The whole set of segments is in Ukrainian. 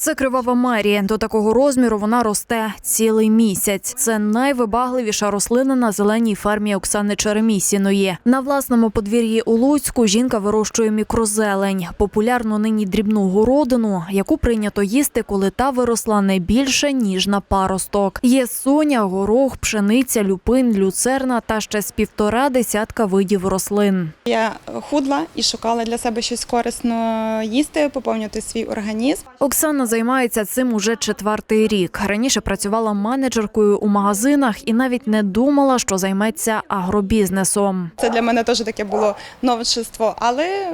Це кривава Марія. До такого розміру вона росте цілий місяць. Це найвибагливіша рослина на зеленій фермі Оксани Черемісіної. На власному подвір'ї у Луцьку жінка вирощує мікрозелень, популярну нині дрібну городину, яку прийнято їсти, коли та виросла не більше ніж на паросток. Є соня, горох, пшениця, люпин, люцерна та ще з півтора десятка видів рослин. Я худла і шукала для себе щось корисно їсти, поповнювати свій організм. Оксана займається цим уже четвертий рік. Раніше працювала менеджеркою у магазинах і навіть не думала, що займеться агробізнесом. Це для мене теж таке було новшество, але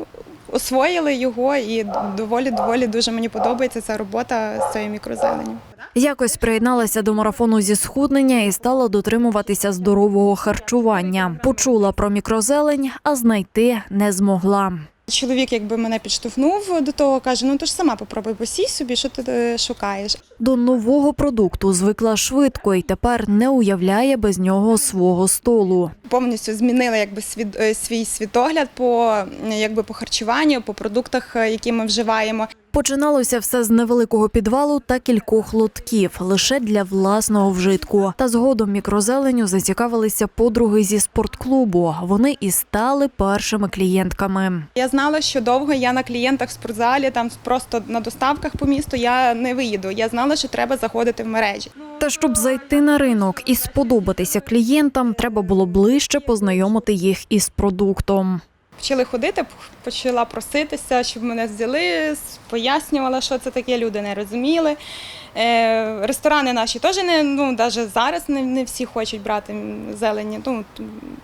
освоїли його і доволі доволі дуже мені подобається ця робота з цією мікрозеленню. Якось приєдналася до марафону зі схуднення і стала дотримуватися здорового харчування. Почула про мікрозелень, а знайти не змогла. Чоловік, якби мене підштовхнув до того, каже: ну то ж сама попробуй посій собі, що ти е, шукаєш. До нового продукту звикла швидко і тепер не уявляє без нього свого столу. Повністю змінила якби е, свій світогляд по якби по харчуванню, по продуктах, е, які ми вживаємо. Починалося все з невеликого підвалу та кількох лотків лише для власного вжитку. Та згодом мікрозеленю зацікавилися подруги зі спортклубу. Вони і стали першими клієнтками. Я знала, що довго я на клієнтах в спортзалі, там просто на доставках по місту я не виїду. Я знала, що треба заходити в мережі. Та щоб зайти на ринок і сподобатися клієнтам, треба було ближче познайомити їх із продуктом. Почали ходити, почала проситися, щоб мене взяли, пояснювала, що це таке. Люди не розуміли. Е, ресторани наші теж не ну навіть зараз не, не всі хочуть брати зелені. Ну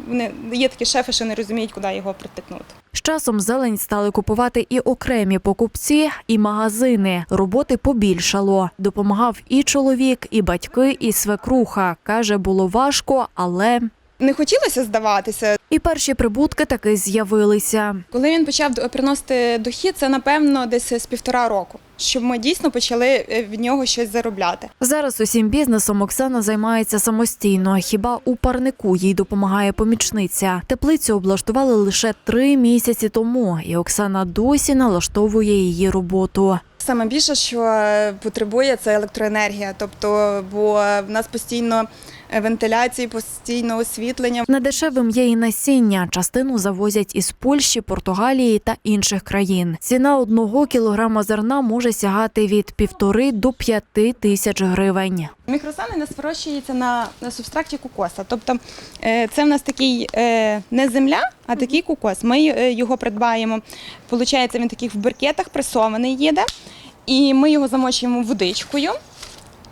вони є такі шефи, що не розуміють, куди його притикнути. З часом зелень стали купувати і окремі покупці, і магазини. Роботи побільшало. Допомагав і чоловік, і батьки, і свекруха. Каже, було важко, але Не хотілося здаватися. І перші прибутки таки з'явилися. Коли він почав приносити дохід, це напевно десь з півтора року, щоб ми дійсно почали е, від нього щось заробляти. Зараз усім бізнесом Оксана займається самостійно. Хіба у парнику їй допомагає помічниця. Теплицю облаштували лише три місяці тому, і Оксана досі налаштовує її роботу. Саме більше, що е, потребує, це електроенергія. Тобто, бо в нас постійно вентиляції, постійно освітлення. Недешевим є і насіння. Частину завозять із Польщі, Португалії та інших країн. Ціна одного кілограма зерна може сягати від півтори до п'яти тисяч гривень. Мікрозелень у нас вирощується на, на субстракті кокоса. Тобто е, це в нас такий е, не земля, а такий кокос. Ми е, його придбаємо. Получається, він такий в беркетах пресований їде, і ми його замочуємо водичкою,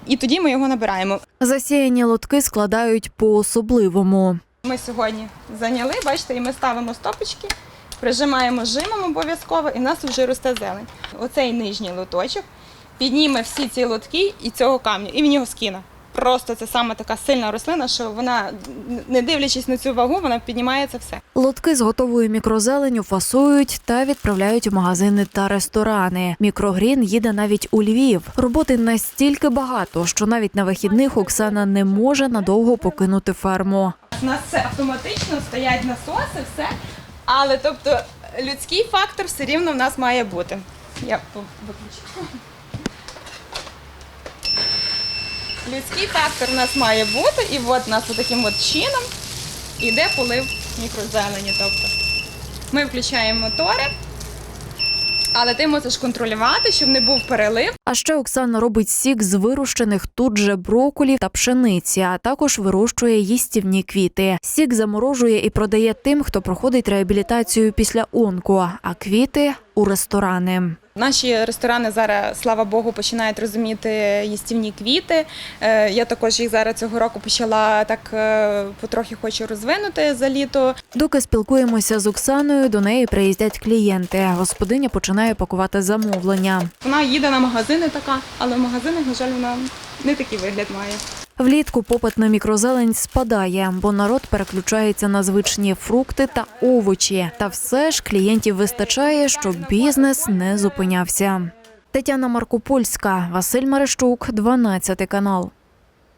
і тоді ми його набираємо. Засіяні лотки складають по-особливому. Ми сьогодні зайняли, бачите, і ми ставимо стопочки, прижимаємо жимом обов'язково, і в нас вже росте зелень. Оцей нижній лоточок підніме всі ці лотки і цього камня, і він його скине. Просто це саме така сильна рослина, що вона, не дивлячись на цю вагу, вона піднімає це все. Лотки з готовою мікрозеленю фасують та відправляють у магазини та ресторани. Мікрогрін їде навіть у Львів. Роботи настільки багато, що навіть на вихідних Оксана не може надовго покинути ферму. У нас все автоматично, стоять насоси, все. Але тобто людський фактор все рівно в нас має бути. Я виключу. Людський фактор у нас має бути, і от у нас таким от чином іде полив мікрозелені. Тобто ми включаємо мотори, але ти мусиш контролювати, щоб не був перелив. А ще Оксана робить сік з вирощених тут же броколі та пшениці, а також вирощує їстівні квіти. Сік заморожує і продає тим, хто проходить реабілітацію після онко, а квіти у ресторани. Наші ресторани зараз, слава Богу, починають розуміти їстівні квіти. Е, Я також їх зараз цього року почала так е, потрохи хочу розвинути за літо. Доки спілкуємося з Оксаною, до неї приїздять клієнти. Господиня починає пакувати замовлення. Вона їде на магазини така, але в магазинах, на жаль, вона не такий вигляд має. Влітку попит на мікрозелень спадає, бо народ переключається на звичні фрукти та овочі. Та все ж клієнтів вистачає, щоб бізнес не зупинявся. Тетяна Маркопольська, Василь Мерещук, 12 канал.